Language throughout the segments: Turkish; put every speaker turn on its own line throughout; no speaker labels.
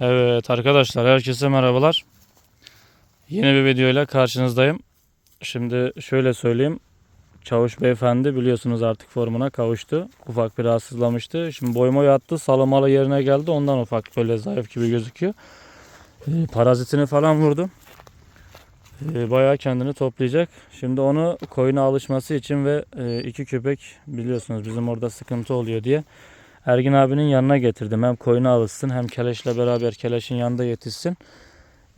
Evet arkadaşlar herkese merhabalar. Yeni bir videoyla karşınızdayım. Şimdi şöyle söyleyeyim. Çavuş beyefendi biliyorsunuz artık formuna kavuştu. Ufak bir rahatsızlamıştı. Şimdi boyuma yattı. Salamalı yerine geldi. Ondan ufak böyle zayıf gibi gözüküyor. Ee, parazitini falan vurdum. Ee, bayağı kendini toplayacak. Şimdi onu koyuna alışması için ve e, iki köpek biliyorsunuz bizim orada sıkıntı oluyor diye Ergin abinin yanına getirdim. Hem koyuna alışsın hem keleşle beraber keleşin yanında yetişsin.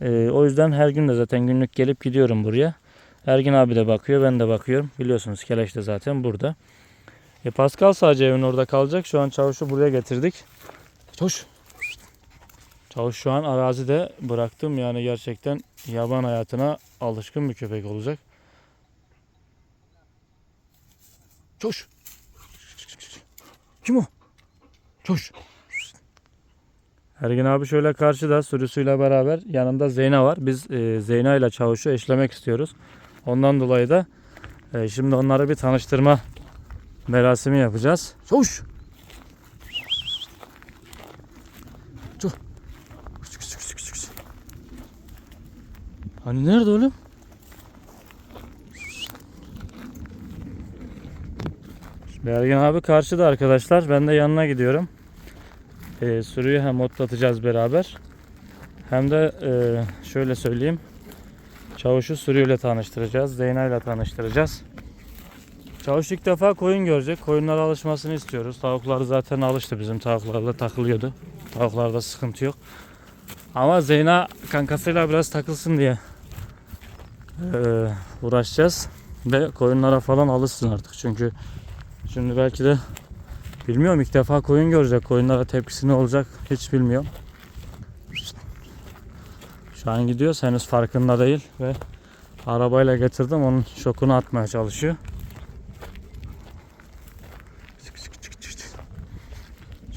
Ee, o yüzden her gün de zaten günlük gelip gidiyorum buraya. Ergin abi de bakıyor ben de bakıyorum. Biliyorsunuz keleş de zaten burada. E, Pascal sadece evin orada kalacak. Şu an çavuşu buraya getirdik. Çavuş. Çavuş şu an arazide bıraktım. Yani gerçekten yaban hayatına alışkın bir köpek olacak. Çavuş. Kim o? Çavuş. Ergin abi şöyle karşıda sürüsüyle beraber yanında Zeyna var. Biz e, Zeyna ile Çavuş'u eşlemek istiyoruz. Ondan dolayı da e, şimdi onları bir tanıştırma merasimi yapacağız. Çavuş. Çavuş. Hani nerede oğlum? Ergin abi karşıda arkadaşlar. Ben de yanına gidiyorum. Ee, sürüyü hem otlatacağız beraber. Hem de e, şöyle söyleyeyim. Çavuşu sürüyle tanıştıracağız. Zeyna ile tanıştıracağız. Çavuş ilk defa koyun görecek. Koyunlara alışmasını istiyoruz. Tavukları zaten alıştı. Bizim tavuklarla takılıyordu. Tavuklarda sıkıntı yok. Ama Zeyna kankasıyla biraz takılsın diye e, uğraşacağız. Ve koyunlara falan alışsın artık. Çünkü şimdi belki de Bilmiyorum ilk defa koyun görecek. Koyunlara tepkisi ne olacak hiç bilmiyorum. Şu an gidiyoruz henüz farkında değil ve arabayla getirdim onun şokunu atmaya çalışıyor.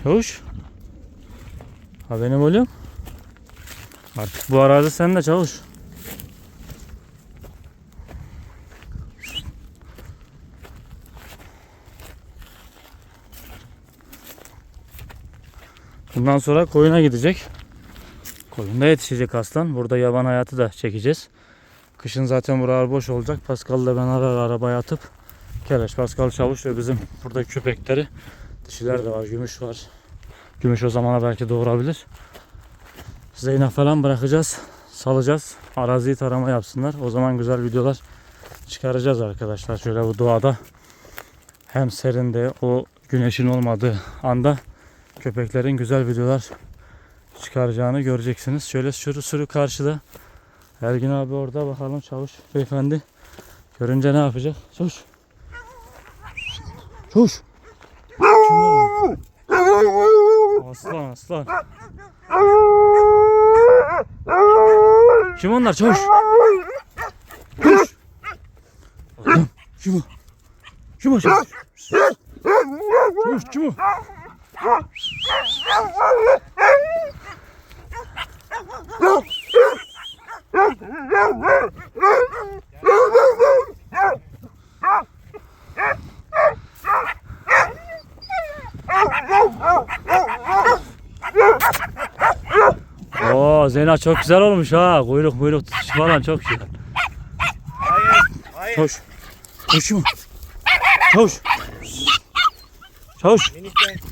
Çavuş. Ha benim oğlum. Artık bu arazi sen de çavuş. Bundan sonra koyuna gidecek. Koyunda yetişecek aslan. Burada yaban hayatı da çekeceğiz. Kışın zaten buralar boş olacak. Pascal'la ben ara ara arabaya atıp Keleş, Pascal Çavuş ve bizim burada köpekleri dişiler de var, gümüş var. Gümüş o zamana belki doğurabilir. Zeyna falan bırakacağız. Salacağız. Araziyi tarama yapsınlar. O zaman güzel videolar çıkaracağız arkadaşlar. Şöyle bu doğada hem serinde o güneşin olmadığı anda köpeklerin güzel videolar çıkaracağını göreceksiniz. Şöyle sürü sürü karşıda. Ergin abi orada bakalım çavuş beyefendi. Görünce ne yapacak? Çavuş. Çavuş. Aslan aslan. Kim onlar çavuş? Çavuş. Kim o? Kim o çavuş? Çavuş kim o? Oo Zeyna çok güzel olmuş ha. Kuyruk kuyruk tutuşu falan çok güzel.
Hayır.
Çavuş. Çavuş mu? Çavuş. Çavuş.
Minik gel, gel.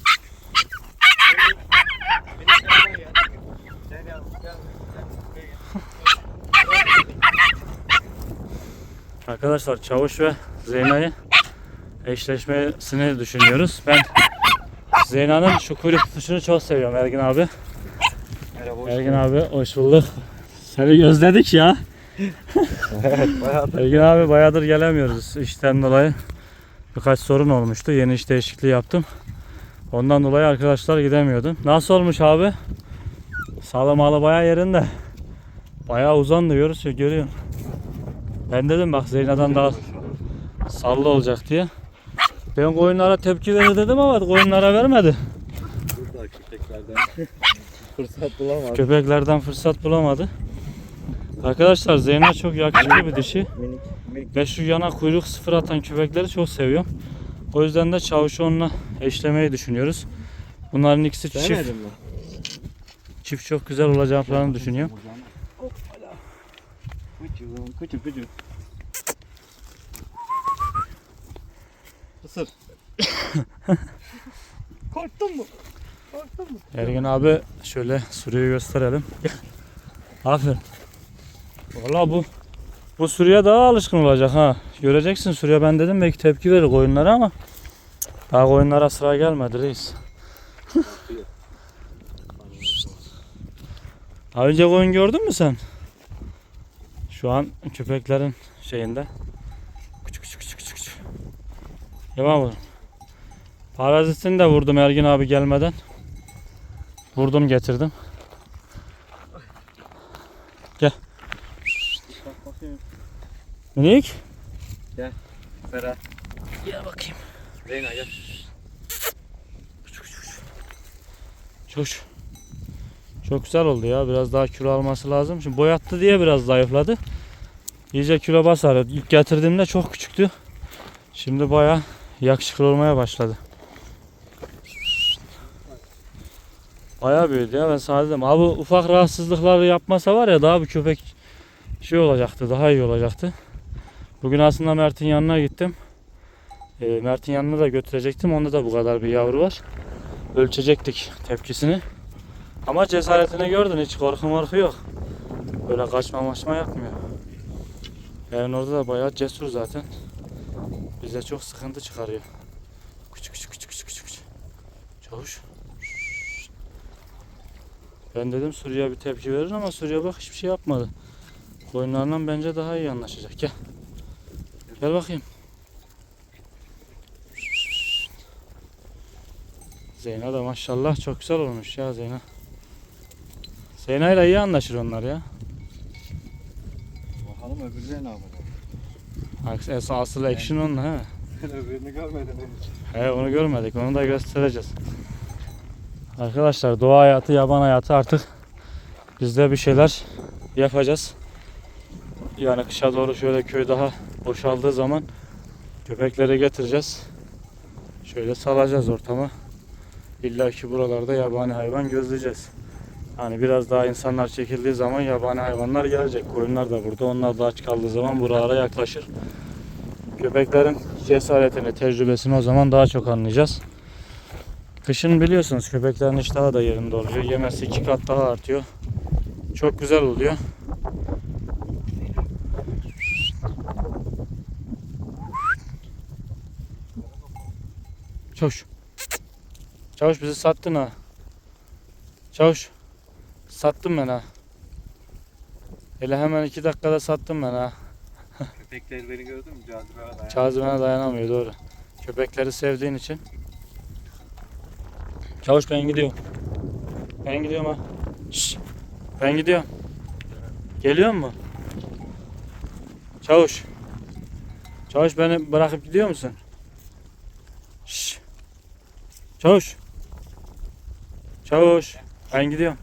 Gel yavrum, gel. Gel, gel.
Arkadaşlar Çavuş ve Zeyna'yı eşleşmesini düşünüyoruz. Ben Zeyna'nın şu kuyruk tutuşunu çok seviyorum Ergin abi.
Merhaba,
Ergin abi hoş bulduk. Seni gözledik ya. Ergin abi bayağıdır gelemiyoruz işten dolayı. Birkaç sorun olmuştu. Yeni iş değişikliği yaptım. Ondan dolayı arkadaşlar gidemiyordum. Nasıl olmuş abi? Sağlamalı bayağı yerinde. Bayağı uzandı görüyorsun görüyorsun. Ben dedim bak Zeyna'dan daha sallı olacak diye. Ben koyunlara tepki verir dedim ama koyunlara vermedi.
burada köpeklerden. Fırsat bulamadım.
Köpeklerden fırsat bulamadı. Arkadaşlar Zeyna çok yakışıklı bir dişi.
Minik, minik.
Ve şu yana kuyruk sıfır atan köpekleri çok seviyorum. O yüzden de çavuşu onunla eşlemeyi düşünüyoruz. Bunların ikisi çift,
mi?
çift çok güzel olacaklarını düşünüyorum.
Küçüğüm, küçük küçük. Isır. Korktun mu? Korktun mu?
Ergin abi şöyle sürüyü gösterelim. Gel. Aferin. Valla bu bu sürüye daha alışkın olacak ha. Göreceksin sürüye ben dedim belki tepki verir koyunlara ama daha koyunlara sıra gelmedi reis. Daha önce koyun gördün mü sen? Şu an köpeklerin şeyinde. Küçük küçük küçük küçük. Devam vurun. Parazitini de vurdum Ergin abi gelmeden. Vurdum getirdim.
Bakayım.
Minik.
Ferhat.
Gel bakayım.
Zeyna gel.
Çok çok güzel oldu ya. Biraz daha kilo alması lazım. Şimdi boyattı diye biraz zayıfladı. İyice kilo basar. İlk getirdiğimde çok küçüktü. Şimdi baya yakışıklı olmaya başladı. Baya büyüdü ya ben sana dedim. Abi ufak rahatsızlıkları yapmasa var ya daha bir köpek şey olacaktı. Daha iyi olacaktı. Bugün aslında Mert'in yanına gittim. E, Mert'in yanına da götürecektim. Onda da bu kadar bir yavru var. Ölçecektik tepkisini. Ama cesaretini gördün hiç korku morku yok. Böyle kaçma maçma yapmıyor. Evin orada da bayağı cesur zaten. Bize çok sıkıntı çıkarıyor. Küçük küçük küçük küçük. küçük. Çavuş. Ben dedim Suriye bir tepki verir ama Suriye bak hiçbir şey yapmadı. Koyunlarla bence daha iyi anlaşacak. Gel. Gel bakayım. Zeyna da maşallah çok güzel olmuş ya Zeyna. Zeyna ile iyi anlaşır onlar ya.
Bakalım öbürleri ne yapacak?
Asıl, asıl action onun.
Sen öbürünü görmedin henüz.
He onu görmedik onu da göstereceğiz. Arkadaşlar doğa hayatı yaban hayatı artık biz de bir şeyler yapacağız. Yani kışa doğru şöyle köy daha boşaldığı zaman köpekleri getireceğiz. Şöyle salacağız ortama. İlla ki buralarda yabani hayvan gözleyeceğiz. Hani biraz daha insanlar çekildiği zaman yabani hayvanlar gelecek. Koyunlar da burada. Onlar da aç kaldığı zaman buralara yaklaşır. Köpeklerin cesaretini, tecrübesini o zaman daha çok anlayacağız. Kışın biliyorsunuz köpeklerin iştahı da yerinde oluyor. Yemesi iki kat daha artıyor. Çok güzel oluyor. Çavuş. Çavuş bizi sattın ha. Çavuş. Sattım ben ha. Hele hemen iki dakikada sattım ben ha.
Köpekler beni gördün mü? Cazibeye dayan.
Cazibene dayanamıyor doğru. Köpekleri sevdiğin için. Çavuş ben gidiyorum. Ben gidiyorum ha. Şşş. Ben gidiyorum. Geliyor mu? Çavuş. Çavuş beni bırakıp gidiyor musun? Şşş. Çavuş. Çavuş. Ben gidiyorum.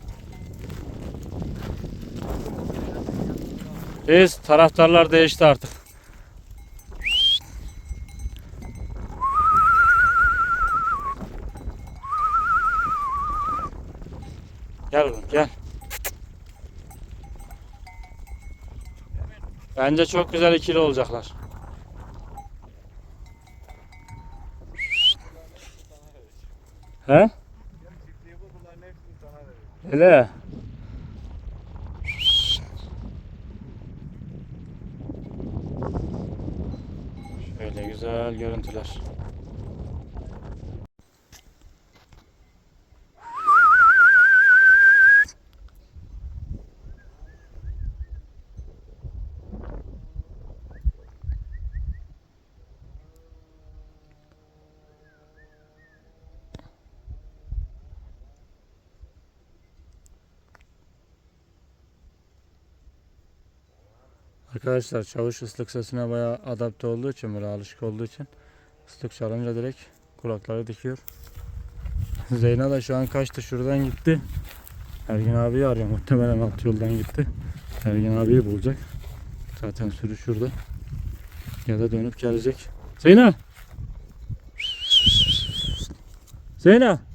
Biz taraftarlar değişti artık. Gel oğlum gel. Bence çok güzel ikili olacaklar. He?
Çiftliği bu bunların hepsini sana veririm.
Hele. Şöyle güzel görüntüler. Arkadaşlar çavuş ıslık sesine bayağı adapte olduğu için böyle alışık olduğu için ıslık çalınca direkt kulakları dikiyor. Zeyna da şu an kaçtı şuradan gitti. Ergin abiyi arıyor muhtemelen alt yoldan gitti. Ergin abiyi bulacak. Zaten sürü şurada. Ya da dönüp gelecek. Zeyna! Zeyna!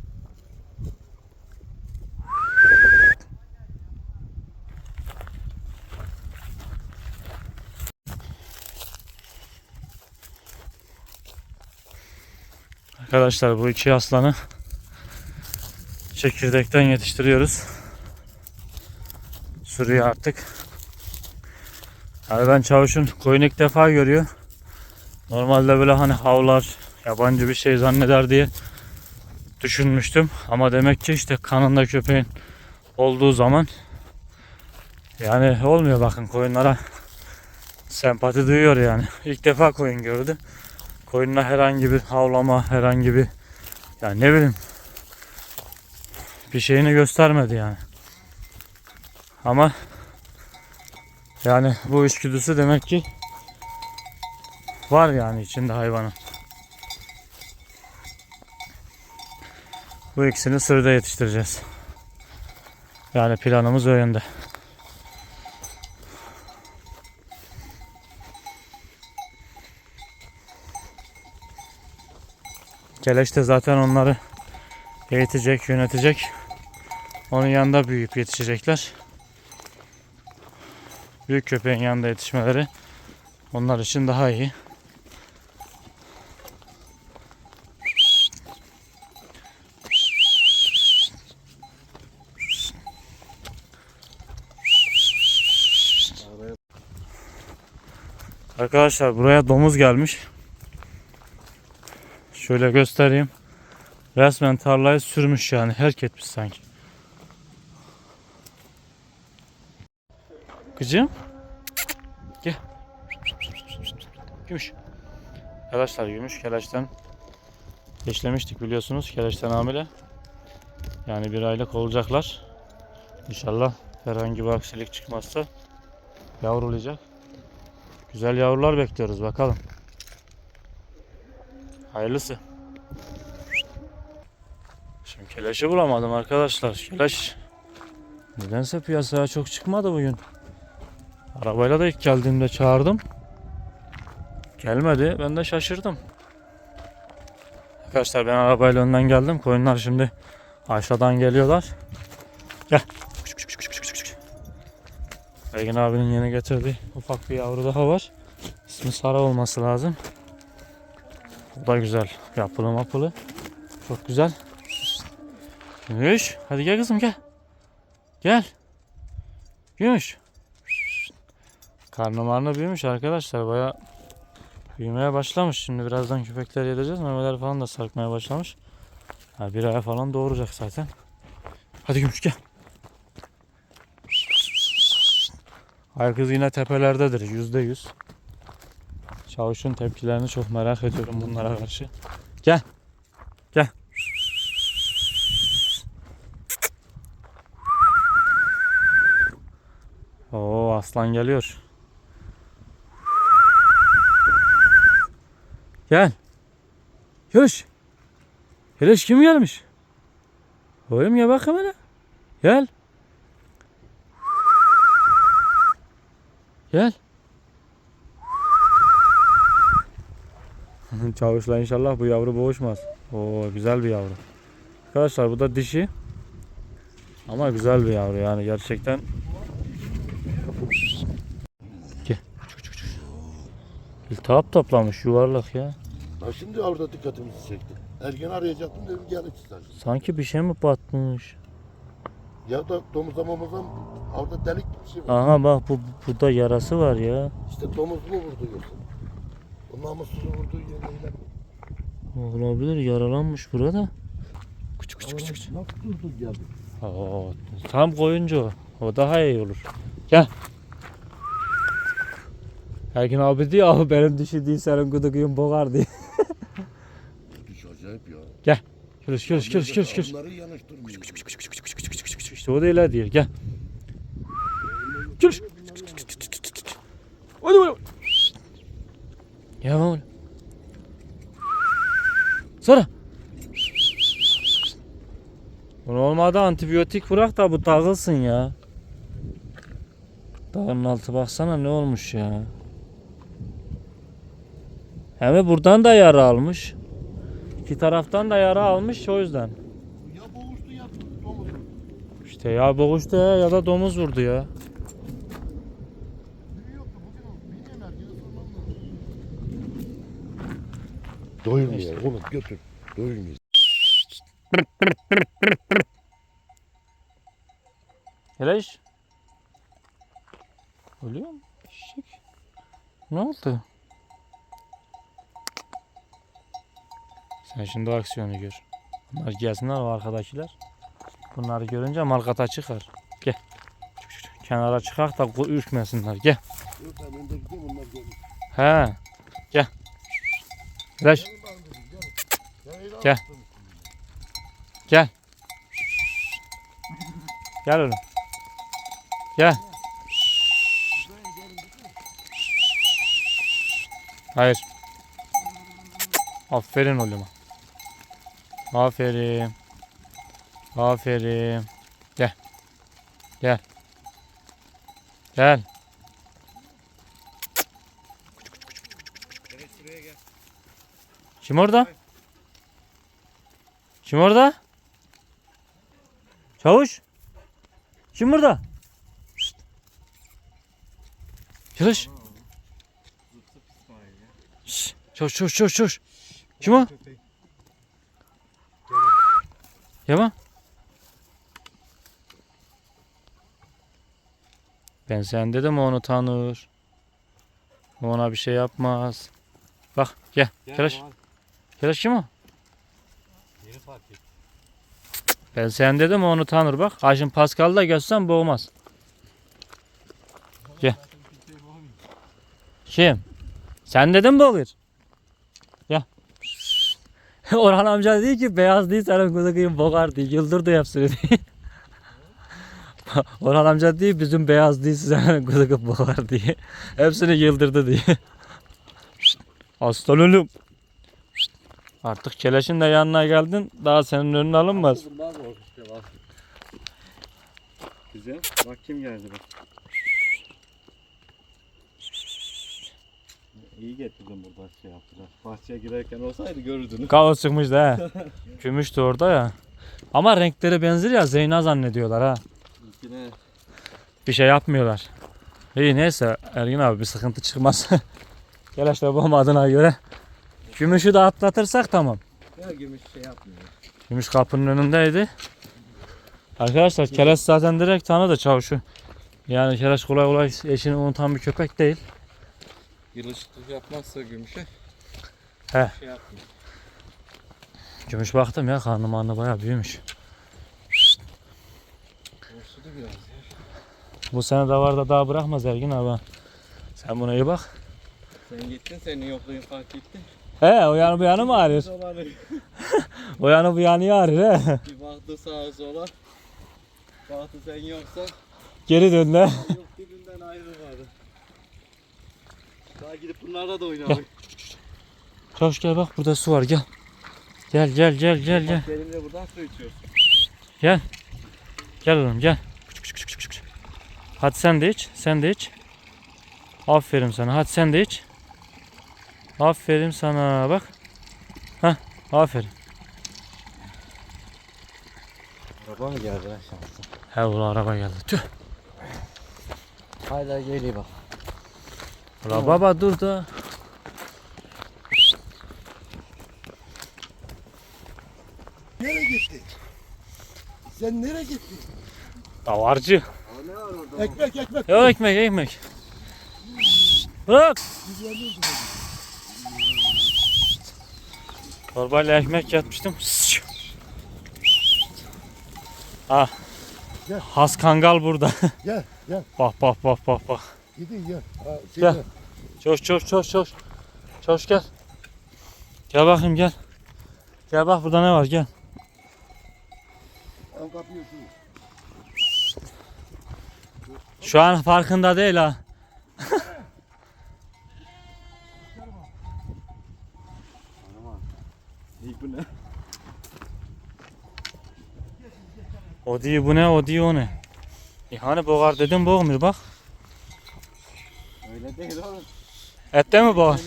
Arkadaşlar bu iki aslanı çekirdekten yetiştiriyoruz. Sürüyor artık. Yani ben çavuşun koyun ilk defa görüyor. Normalde böyle hani havlar yabancı bir şey zanneder diye düşünmüştüm. Ama demek ki işte kanında köpeğin olduğu zaman yani olmuyor bakın koyunlara sempati duyuyor yani. İlk defa koyun gördü. Koyunla herhangi bir havlama, herhangi bir yani ne bileyim bir şeyini göstermedi yani. Ama yani bu içgüdüsü demek ki var yani içinde hayvanın. Bu ikisini sırada yetiştireceğiz. Yani planımız o yönde. Keleş de zaten onları eğitecek, yönetecek. Onun yanında büyüyüp yetişecekler. Büyük köpeğin yanında yetişmeleri onlar için daha iyi. Arkadaşlar buraya domuz gelmiş. Şöyle göstereyim. Resmen tarlayı sürmüş yani. Herk etmiş sanki. Kızım. Gel. Gümüş. Arkadaşlar gümüş keleşten işlemiştik biliyorsunuz. Keleşten hamile. Yani bir aylık olacaklar. İnşallah herhangi bir aksilik çıkmazsa yavrulayacak. Güzel yavrular bekliyoruz bakalım. Hayırlısı. Şimdi keleşi bulamadım arkadaşlar. Keleş nedense piyasaya çok çıkmadı bugün. Arabayla da ilk geldiğimde çağırdım. Gelmedi. Ben de şaşırdım. Arkadaşlar ben arabayla önden geldim. Koyunlar şimdi aşağıdan geliyorlar. Gel. Ergin abinin yeni getirdiği ufak bir yavru daha var. İsmi Sara olması lazım. Bu da güzel. Yapılı mapılı. Çok güzel. Gümüş. Hadi gel kızım gel. Gel. Gümüş. Karnı marnı büyümüş arkadaşlar. Baya büyümeye başlamış. Şimdi birazdan köpekler yedireceğiz. Memeler falan da sarkmaya başlamış. Ha, bir aya falan doğuracak zaten. Hadi Gümüş gel. Ay kız yine tepelerdedir. Yüzde yüz. Çavuşun tepkilerini çok merak ediyorum bunlara karşı. Gel. Gel. Oo aslan geliyor. Gel. Yürüş. Yürüş kim gelmiş? Oğlum ya bak hemen. Gel. Gel. Çavuşla inşallah bu yavru boğuşmaz. Oo güzel bir yavru. Arkadaşlar bu da dişi. Ama güzel bir yavru yani gerçekten. İltihap toplamış yuvarlak ya.
Ha şimdi orada dikkatimizi çekti. Ergen arayacaktım dedim gel istersen.
Sanki bir şey mi batmış?
Ya da domuza momuza orada delik bir şey var.
Aha bak bu burada yarası var ya.
İşte domuz mu vurdu yoksa? O namussuzun vurduğu yerine
Olabilir yaralanmış burada. Küçük küçük küçük. küçük.
Nasıl durdu geldi?
Oo, tam koyuncu o. O daha iyi olur. Gel. Erkin abi diyor abi benim dişi değil senin gıdıkıyım boğar diye.
Düş acayip ya.
Kürüş kürüş kürüş kürüş kürüş.
Onları yanaştırmıyor.
İşte o da öyle diyor. Gel. Kürüş. Hadi böyle. Ya böyle. Sonra. Bunu olmadı antibiyotik bırak da bu dağılsın ya. Dağın altı baksana ne olmuş ya. Hem buradan da yara almış. İki taraftan da yara almış o yüzden.
Ya boğuştu ya domuz.
İşte ya boğuştu ya, ya da domuz vurdu ya.
Biri yoktu bugün o. Doyurmuyor oğlum götür. Duymuyor.
Helal. Ölüyor mu? Eşek. Ne oldu? Sen şimdi aksiyonu gör. Bunlar gelsinler o arkadakiler. Bunları görünce malkata çıkar. Gel. Çık, çık, çık. Kenara çıkak da ürkmesinler. Gel.
Yok ben önde gideyim onlar gelir.
He.
Eyvah
Gel. Gel. Gel oğlum. Gel. Hayır. Aferin oğluma. Aferin. Aferin. Gel. Gel. Gel.
Evet şuraya gel.
Kim orada? Kim orada? Çavuş. Kim burada? Şşt.
Ya.
Şşt. Çavuş çavuş çavuş çavuş. Kim o? Yaman. Ben sen dedim o onu tanır. Ona bir şey yapmaz. Bak gel.
Gel
Keleş. Kim o?
Yeni fark et.
Ben sen dedim onu tanır bak. Haşim Pascal'ı da görsem boğmaz. Gel. Kim? Sen dedin boğulur. Gel. Orhan amca diyor ki beyaz değil senin kuzu kıyım boğar diyor. Yıldırdı hepsini diyor. Orhan amca diyor bizim beyaz değil senin kuzu kıyım boğar diye. Hepsini yıldırdı diye. Aslan oğlum. Artık keleşin de yanına geldin. Daha senin önüne alınmaz.
Bak o işte bak. Güzel. Bak kim geldi bak. İyi getirdin burada şey yaptılar. Bahçeye girerken olsaydı görürdün.
Kaos çıkmıştı he. Gümüştü orada ya. Ama renkleri benzer ya Zeyna zannediyorlar ha.
Yine
Bir şey yapmıyorlar. İyi neyse Ergin abi bir sıkıntı çıkmaz. Keleş de olmadığına göre. Gümüşü de atlatırsak tamam.
ya gümüş şey yapmıyor.
Gümüş kapının önündeydi. Arkadaşlar Keleş zaten direkt tanıdı çavuşu. Yani Keleş kolay kolay eşini unutan bir köpek değil.
Yılışıklık yapmazsa gümüşe
He.
şey yapmıyor.
Gümüş baktım ya karnı marnı bayağı büyümüş.
Borçlu biraz ya.
Bu sene davarda daha bırakmaz Ergin abi. Sen buna iyi bak.
Sen gittin senin yokluğun fark etti.
He o yanı bu yanı mı?
Dolanı
O yanı bu yanı ağrıyor he.
bir baktı sağa sola. Baktı sen yoksan
Geri döndü.
yok dibinden ayrılmadı. Daha gidip bunlarla da oynamak.
Çavuş gel bak burada su var gel. Gel gel gel gel gel.
Bak benim de buradan su içiyorsun.
Gel oğlum gel. Küçük küçük. Hadi sen de iç. Sen de iç. Aferin sana. Hadi sen de iç. Aferin sana bak. Hah aferin.
Araba mı geldi lan şanslı?
He ulan araba geldi. Tüh.
Hala geliyor bak.
Ulan baba dur da.
Nereye gitti? Sen nereye gittin?
Davarcı.
Aa, ne var orada?
Ekmek ekmek.
Yok ekmek ekmek. Bırak. Torbayla ekmek yatmıştım. Ah.
Gel.
Has kangal burada.
Gel gel.
bak bak bak bak bak.
Gidin gel. Ha, şey
Gel.
gel.
Çoş çoş çoş çoş. Çoş gel. Gel bakayım gel. Gel bak burada ne var gel.
Şu
an farkında değil ha.
İyi bu ne?
O diyor bu ne o diyor o ne. E hani boğar dedim boğmuyor bak.
Öyle değil oğlum.
Ette mi boğar?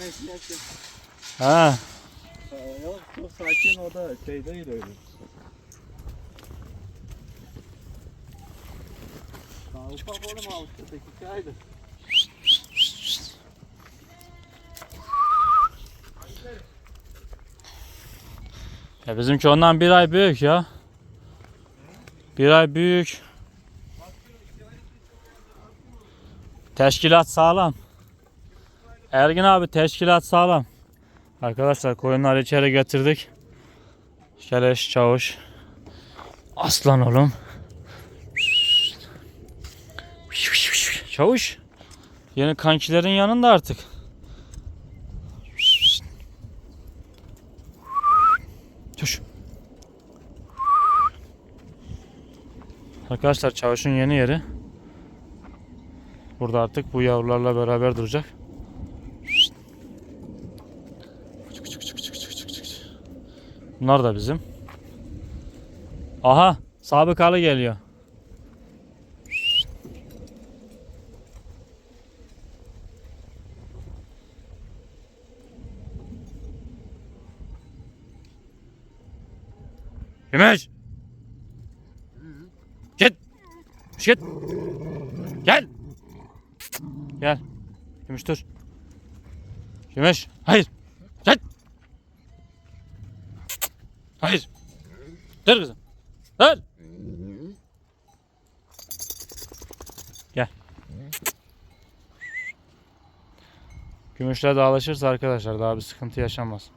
Ha.
Aa, Yok çok sakin o da şey değil öyle. Daha ufak oğlum avuçta tek iki aydır.
Ya bizimki ondan bir ay büyük ya. Bir ay büyük. Teşkilat sağlam. Ergin abi teşkilat sağlam. Arkadaşlar koyunları içeri getirdik. Keleş, çavuş. Aslan oğlum. Çavuş. Yeni kankilerin yanında artık. Arkadaşlar çavuşun yeni yeri. Burada artık bu yavrularla beraber duracak. Bunlar da bizim. Aha, sabıkalı geliyor. Gümüş. Git. Gel. Gel. Gümüş dur. Gümüş. Hayır. Gel. Hayır. Dur kızım. Dur. Gel. Gümüşle de alışırsa arkadaşlar daha bir sıkıntı yaşamaz.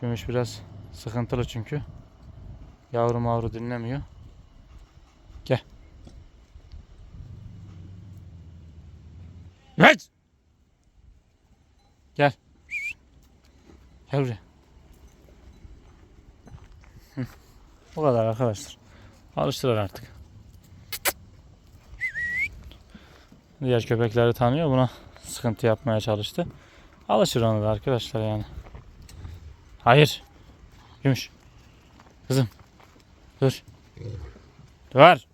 Gümüş biraz sıkıntılı çünkü. Yavru mavru dinlemiyor. Geç. Gel. Gel buraya. Bu kadar arkadaşlar. Alıştılar artık. Diğer köpekleri tanıyor. Buna sıkıntı yapmaya çalıştı. Alışır onu da arkadaşlar yani. Hayır. Gümüş. Kızım. Dur. Dur.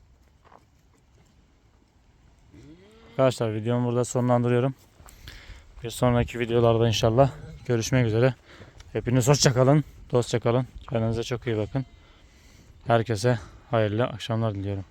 Arkadaşlar videomu burada sonlandırıyorum. Bir sonraki videolarda inşallah görüşmek üzere. Hepiniz hoşça kalın. Dostça kalın. Kendinize çok iyi bakın. Herkese hayırlı akşamlar diliyorum.